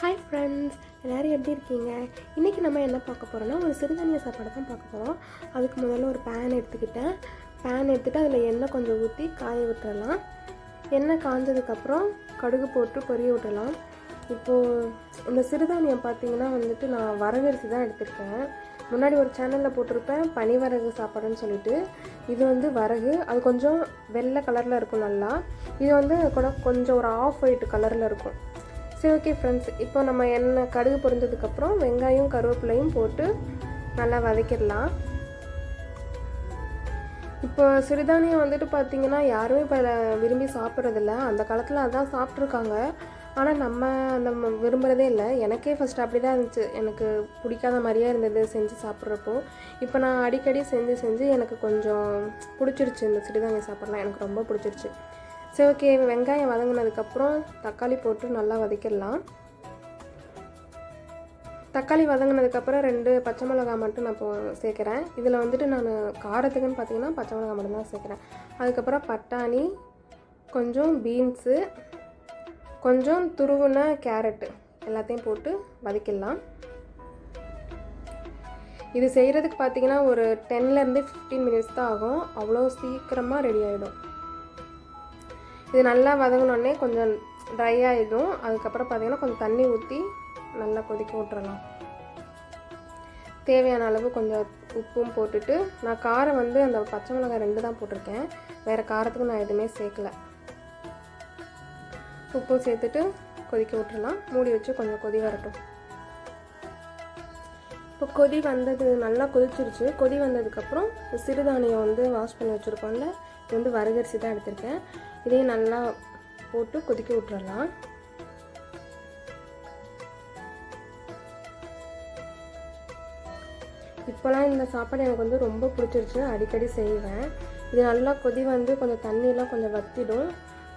Hi friends எல்லோரும் எப்படி இருக்கீங்க? இன்றைக்கி நம்ம என்ன பார்க்க போகிறோம்னா ஒரு சிறுதானிய சாப்பாடு தான் பார்க்க போகிறோம் அதுக்கு முதல்ல ஒரு பேன் எடுத்துக்கிட்டேன். பேன் எடுத்துகிட்டு அதில் எண்ணெய் கொஞ்சம் ஊற்றி காய விட்டுறலாம். எண்ணெய் காஞ்சதுக்கப்புறம் கடுகு போட்டு பொரிய விட்டுடலாம் இப்போது இந்த சிறுதானியம் பார்த்தீங்கன்னா வந்துட்டு நான் வரகரிசி தான் எடுத்திருக்கேன். முன்னாடி ஒரு சேனலில் போட்டிருப்பேன் பனிவரகு சாப்பாடுன்னு சொல்லிட்டு. இது வந்து வரகு. அது கொஞ்சம் வெள்ளை கலரில் இருக்கும் நல்லா. இது வந்து கூட கொஞ்சம் ஒரு ஆஃப் ஒயிட் கலரில் இருக்கும். சரி ஓகே ஃப்ரெண்ட்ஸ் இப்போ நம்ம எண்ணெய் கடுகு பொரிஞ்சதுக்கப்புறம் வெங்காயம் கருவேப்பிலையும் போட்டு நல்லா வதக்கிடலாம். இப்போ சிறுதானியம் வந்துட்டு பார்த்தீங்கன்னா யாருமே இப்போ விரும்பி சாப்பிட்றதில்ல. அந்த காலத்தில் அதான் சாப்பிட்ருக்காங்க ஆனால் நம்ம அந்த விரும்புகிறதே இல்லை. எனக்கே ஃபஸ்ட் அப்படி தான் இருந்துச்சு. எனக்கு பிடிக்காத மாதிரியே இருந்தது செஞ்சு சாப்பிட்றப்போ. இப்போ நான் அடிக்கடி செஞ்சு செஞ்சு எனக்கு கொஞ்சம் பிடிச்சிருச்சு. இந்த சிறுதானியம் சாப்பிட்லாம். எனக்கு ரொம்ப பிடிச்சிருச்சு. சரி ஓகே வெங்காயம் வதங்கினதுக்கப்புறம் தக்காளி போட்டு நல்லா வதக்கிடலாம். தக்காளி வதங்கினதுக்கப்புறம் ரெண்டு பச்சை மிளகா மட்டும் நான் இப்போ சேர்க்குறேன். இதில் வந்துட்டு நான் காரத்துக்குன்னு பார்த்தீங்கன்னா பச்சை மிளகா மட்டும்தான் சேர்க்குறேன். அதுக்கப்புறம் பட்டாணி கொஞ்சம் பீன்ஸு கொஞ்சம் துருவுன கேரட்டு எல்லாத்தையும் போட்டு வதக்கிடலாம். இது செய்கிறதுக்கு பார்த்தீங்கன்னா ஒரு டென்லேருந்து ஃபிஃப்டீன் மினிட்ஸ் தான் ஆகும். அவ்வளோ சீக்கிரமாக ரெடி ஆகிடும் இது நல்லா வதங்கினோடனே கொஞ்சம் ட்ரை ஆகிடும் அதுக்கப்புறம் பார்த்தீங்கன்னா கொஞ்சம் தண்ணி ஊற்றி நல்லா கொதிக்க விட்டுறலாம் தேவையான அளவு கொஞ்சம் உப்பும் போட்டுட்டு நான் காரம் வந்து அந்த பச்சை மிளகாய் ரெண்டு தான் போட்டிருக்கேன். வேறு காரத்துக்கு நான் எதுவுமே சேர்க்கல. உப்பும் சேர்த்துட்டு கொதிக்க விட்டுறலாம். மூடி வச்சு கொஞ்சம் கொதி வரட்டும். இப்போ கொதி வந்தது நல்லா கொதிச்சிருச்சு. கொதி வந்ததுக்கப்புறம் சிறுதானியம் வந்து வாஷ் பண்ணி வச்சுருக்கோம்ல இது வந்து வரகரிசி தான் எடுத்திருக்கேன். இதையும் நல்லா போட்டு கொதிக்க விட்டுறலாம். இப்போலாம் இந்த சாப்பாடு எனக்கு வந்து ரொம்ப பிடிச்சிருச்சு. அடிக்கடி செய்வேன். இது நல்லா கொதி வந்து கொஞ்சம் தண்ணியெலாம் கொஞ்சம் வத்திடும்.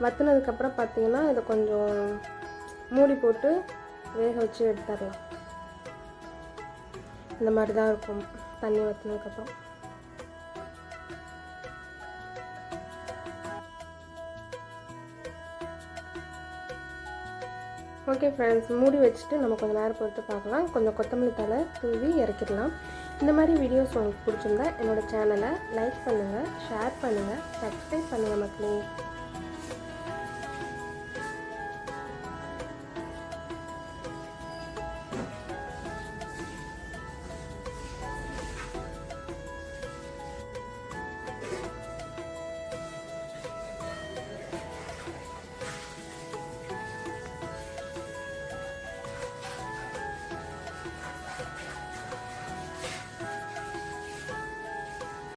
வத்தினதுக்கப்புறம் பார்த்தீங்கன்னா இதை கொஞ்சம் மூடி போட்டு வேக வச்சு எடுத்துடலாம். இந்த மாதிரி தான் இருக்கும். தண்ணி வற்றினதுக்கப்புறம் ஓகே ஃப்ரெண்ட்ஸ் மூடி வச்சுட்டு நம்ம கொஞ்சம் நேரம் பொறுத்து பார்க்கலாம். கொஞ்சம் கொத்தமல்லி தலை தூவி இறக்கிடலாம். இந்த மாதிரி வீடியோஸ் உங்களுக்கு பிடிச்சிருந்தா என்னோடய சேனலை லைக் பண்ணுங்கள் ஷேர் பண்ணுங்கள் சப்ஸ்கிரைப் பண்ணுங்கள் மக்களே.